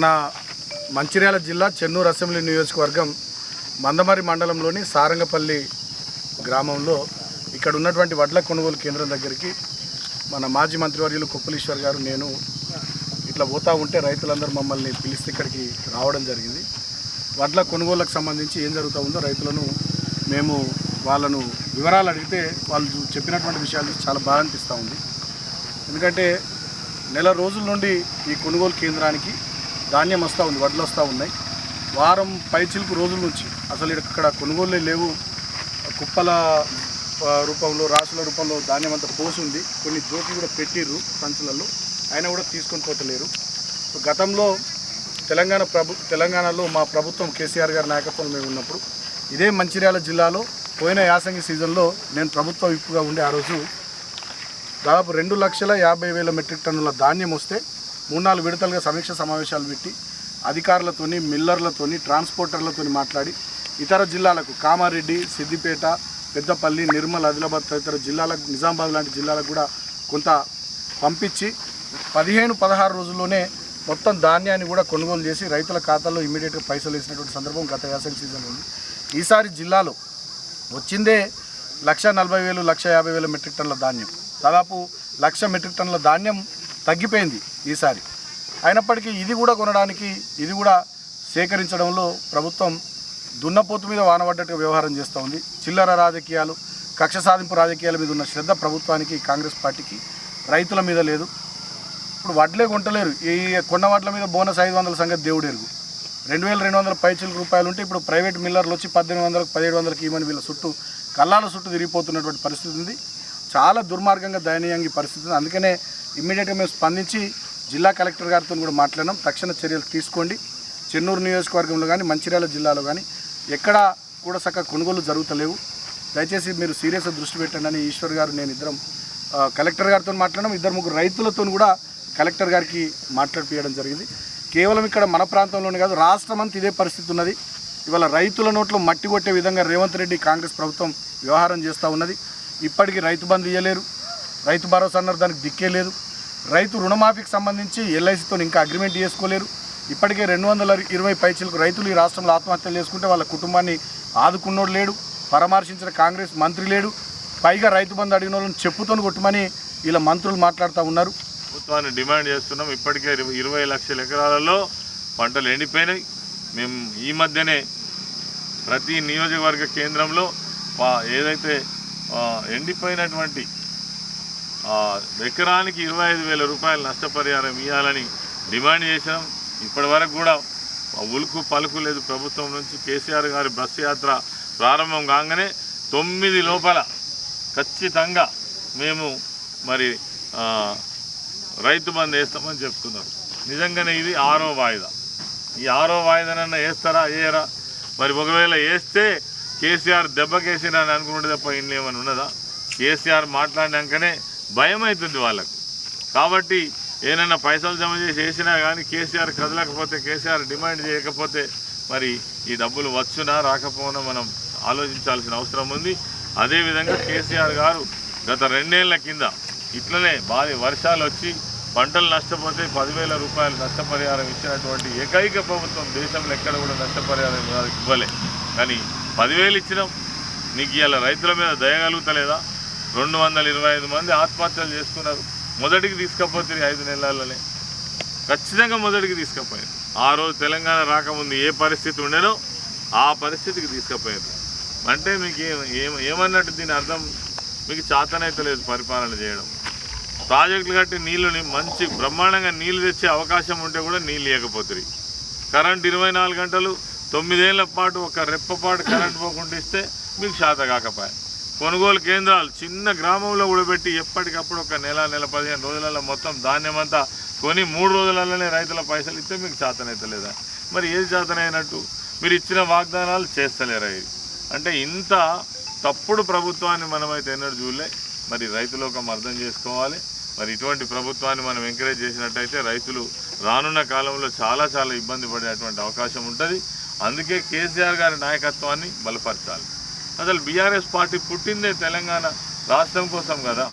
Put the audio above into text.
మన మంచిర్యాల జిల్లా చెన్నూరు అసెంబ్లీ నియోజకవర్గం మందమరి మండలంలోని సారంగపల్లి గ్రామంలో ఇక్కడ ఉన్నటువంటి వడ్ల కొనుగోలు కేంద్రం దగ్గరికి మన మాజీ మంత్రివర్యులు కొప్పులీశ్వర్ గారు నేను ఇట్లా పోతూ ఉంటే రైతులందరూ మమ్మల్ని పిలిస్తే ఇక్కడికి రావడం జరిగింది. వడ్ల కొనుగోలుకు సంబంధించి ఏం జరుగుతూ ఉందో రైతులను మేము వాళ్ళను వివరాలు అడిగితే వాళ్ళు చెప్పినటువంటి విషయాలు చాలా బాగా అనిపిస్తూ ఉంది. ఎందుకంటే నెల రోజుల నుండి ఈ కొనుగోలు కేంద్రానికి ధాన్యం వస్తూ ఉంది వడ్లు వస్తూ ఉన్నాయి. వారం పైచిలుకు రోజుల నుంచి అసలు ఇక్కడ కొనుగోలు లేవు. కుప్పల రూపంలో రాసుల రూపంలో ధాన్యం అంతా పోసింది. కొన్ని జోకులు కూడా పెట్టిర్రు సంచులలో. అయినా కూడా తీసుకొని పోతలేరు. గతంలో తెలంగాణ ప్రభు తెలంగాణలో మా ప్రభుత్వం కేసీఆర్ గారి నాయకత్వంలో మేము ఉన్నప్పుడు ఇదే మంచిర్యాల జిల్లాలో పోయిన యాసంగి సీజన్లో నేను ప్రభుత్వ విప్పుగా ఉండే ఆ రోజు దాదాపు రెండు లక్షల యాభై వేల మెట్రిక్ టన్నుల ధాన్యం వస్తే మూడు నాలుగు విడతలుగా సమీక్ష సమావేశాలు పెట్టి అధికారులతోని మిల్లర్లతోని ట్రాన్స్పోర్టర్లతోని మాట్లాడి ఇతర జిల్లాలకు కామారెడ్డి సిద్దిపేట పెద్దపల్లి నిర్మల్ ఆదిలాబాద్ తదితర జిల్లాలకు నిజామాబాద్ లాంటి జిల్లాలకు కూడా కొంత పంపించి పదిహేను పదహారు రోజుల్లోనే మొత్తం ధాన్యాన్ని కూడా కొనుగోలు చేసి రైతుల ఖాతాల్లో ఇమీడియట్గా పైసలు వేసినటువంటి సందర్భం గత యాసంగి సీజన్ ఉంది. ఈసారి జిల్లాలో వచ్చిందే లక్ష నలభై వేలు లక్ష యాభై వేల మెట్రిక్ టన్నుల ధాన్యం. దాదాపు లక్ష మెట్రిక్ టన్నుల ధాన్యం తగ్గిపోయింది ఈసారి. అయినప్పటికీ ఇది కూడా కొనడానికి ఇది కూడా సేకరించడంలో ప్రభుత్వం దున్నపోతు మీద వానబడ్డట్టుగా వ్యవహారం చేస్తూ ఉంది. చిల్లర రాజకీయాలు కక్ష సాధింపు రాజకీయాల మీద ఉన్న శ్రద్ధ ప్రభుత్వానికి కాంగ్రెస్ పార్టీకి రైతుల మీద లేదు. ఇప్పుడు వడ్లే కొంటలేరు. ఈ కొన్న వడ్ల మీద బోనస్ ఐదు వందల సంగతి దేవుడేరు రెండు వేల రెండు వందల పైచిల రూపాయలు ఉంటే ఇప్పుడు ప్రైవేట్ మిల్లర్లు వచ్చి పద్దెనిమిది వందలకు పదిహేడు వందలకి ఇవ్వని వీళ్ళ చుట్టూ కళ్ళాల చుట్టూ తిరిగిపోతున్నటువంటి పరిస్థితి ఉంది. చాలా దుర్మార్గంగా దయనీయంగా పరిస్థితి ఉంది. అందుకనే ఇమ్మీడియట్గా మేము స్పందించి జిల్లా కలెక్టర్ గారితో కూడా మాట్లాడినాం. తక్షణ చర్యలు తీసుకోండి. చెన్నూరు నియోజకవర్గంలో కానీ మంచిర్యాల జిల్లాలో కానీ ఎక్కడా కూడా చక్కగా కొనుగోలు జరుగుతలేవు. దయచేసి మీరు సీరియస్గా దృష్టి పెట్టండి అని ఈశ్వర్ గారు నేను ఇద్దరం కలెక్టర్ గారితో మాట్లాడడం ఇద్దరు ముగ్గురు రైతులతో కూడా కలెక్టర్ గారికి మాట్లాడిపించడం జరిగింది. కేవలం ఇక్కడ మన ప్రాంతంలోనే కాదు రాష్ట్రం అంతా ఇదే పరిస్థితి ఉన్నది. ఇవాళ రైతుల నోట్లో మట్టి కొట్టే విధంగా రేవంత్ రెడ్డి కాంగ్రెస్ ప్రభుత్వం వ్యవహారం చేస్తూ ఉన్నది. ఇప్పటికీ రైతు బంధు ఇవ్వలేరు రైతు భరోసా అన్నారు దానికి దిక్కే లేదు. రైతు రుణమాఫీకి సంబంధించి ఎల్ఐసితో ఇంకా అగ్రిమెంట్ చేసుకోలేరు. ఇప్పటికే రెండు వందల ఇరవై పైచీలకు రైతులు ఈ రాష్ట్రంలో ఆత్మహత్యలు చేసుకుంటే వాళ్ళ కుటుంబాన్ని ఆదుకున్నోడు లేడు పరామర్శించిన కాంగ్రెస్ మంత్రి లేడు. పైగా రైతు బంధు అడిగిన వాళ్ళని చెప్పుతోని కొట్టమని ఇలా మంత్రులు మాట్లాడుతూ ఉన్నారు. ప్రభుత్వాన్ని డిమాండ్ చేస్తున్నాం. ఇప్పటికే ఇరవై- ఇరవై లక్షల ఎకరాలలో పంటలు ఎండిపోయినాయి. మేము ఈ మధ్యనే ప్రతి నియోజకవర్గ కేంద్రంలో ఏదైతే ఎండిపోయినటువంటి ఎకరానికి ఇరవై ఐదు వేల రూపాయలు నష్టపరిహారం ఇవ్వాలని డిమాండ్ చేసినాం ఇప్పటివరకు కూడా ఉలుకు పలుకు లేదు. ప్రభుత్వం నుంచి కేసీఆర్ గారి బస్సు యాత్ర ప్రారంభం కాగానే తొమ్మిది లోపల ఖచ్చితంగా మేము మరి రైతు బంద్ వేస్తామని చెప్తున్నారు. నిజంగానే ఇది ఆరో వాయిదా. ఈ ఆరో వాయిదానన్నా వేస్తారా? వేయరా? మరి ఒకవేళ వేస్తే కేసీఆర్ దెబ్బకేసిరని అనుకుంటే తప్ప ఇంట్లో ఏమైనా ఉన్నదా? కేసీఆర్ మాట్లాడినాకనే భయం అవుతుంది వాళ్ళకు. కాబట్టి ఏమైనా పైసలు జమ చేసి వేసినా కానీ కేసీఆర్ కదలకపోతే కేసీఆర్ డిమాండ్ చేయకపోతే మరి ఈ డబ్బులు వచ్చునా రాకపోనా మనం ఆలోచించాల్సిన అవసరం ఉంది. అదేవిధంగా కేసీఆర్ గారు గత రెండేళ్ళ కింద ఇట్లనే భారీ వర్షాలు వచ్చి పంటలు నష్టపోతే పదివేల రూపాయలు నష్టపరిహారం ఇచ్చినటువంటి ఏకైక ప్రభుత్వం దేశంలో ఎక్కడ కూడా నష్టపరిహారం ఇవ్వలే. కానీ పదివేలు ఇచ్చినాం. నీకు ఇవాళ రైతుల మీద దయగలుగుతలేదా రెండు వందల ఇరవై ఐదు మంది ఆత్మహత్యలు చేసుకున్నారు. మొదటికి తీసుకపోతే ఐదు నెలలనే. ఖచ్చితంగా మొదటికి తీసుకపోయారు. ఆ రోజు తెలంగాణ రాకముందు ఏ పరిస్థితి ఉండేనో ఆ పరిస్థితికి తీసుకపోయారు. అంటే మీకు ఏం ఏమన్నట్టు దీని అర్థం? మీకు చాతనైతే లేదు పరిపాలన చేయడం. ప్రాజెక్టులు కట్టి నీళ్ళుని మంచి బ్రహ్మాండంగా నీళ్ళు తెచ్చే అవకాశం ఉంటే కూడా నీళ్ళు ఇవ్వకపోతుంది కరెంట్ ఇరవై నాలుగు గంటలు తొమ్మిదేళ్ళ పాటు ఒక రెప్పపాటు కరెంట్ పోకుండా ఇస్తే మీకు శాత కాకపోయా. కొనుగోలు కేంద్రాలు చిన్న గ్రామంలో కూడా పెట్టి ఎప్పటికప్పుడు ఒక నెల నెల పదిహేను రోజులలో మొత్తం ధాన్యం అంతా కొని మూడు రోజులలోనే రైతుల పైసలు ఇస్తే మీకు చేతనైతలేదా? మరి ఏది చేతనైనట్టు? మీరు ఇచ్చిన వాగ్దానాలు చేస్తలేరా ఇది అంటే ఇంత తప్పుడు ప్రభుత్వాన్ని మనమైతే ఎన్నడూ చూడలే. మరి రైతులోకం అర్థం చేసుకోవాలి. మరి ఇటువంటి ప్రభుత్వాన్ని మనం ఎంకరేజ్ చేసినట్టయితే రైతులు రానున్న కాలంలో చాలా చాలా ఇబ్బంది పడేటువంటి అవకాశం ఉంటుంది. అందుకే కేసీఆర్ గారి నాయకత్వాన్ని బలపరచాలి. అసలు బీఆర్ఎస్ పార్టీ పుట్టిందే తెలంగాణ రాష్ట్రం కోసం కదా.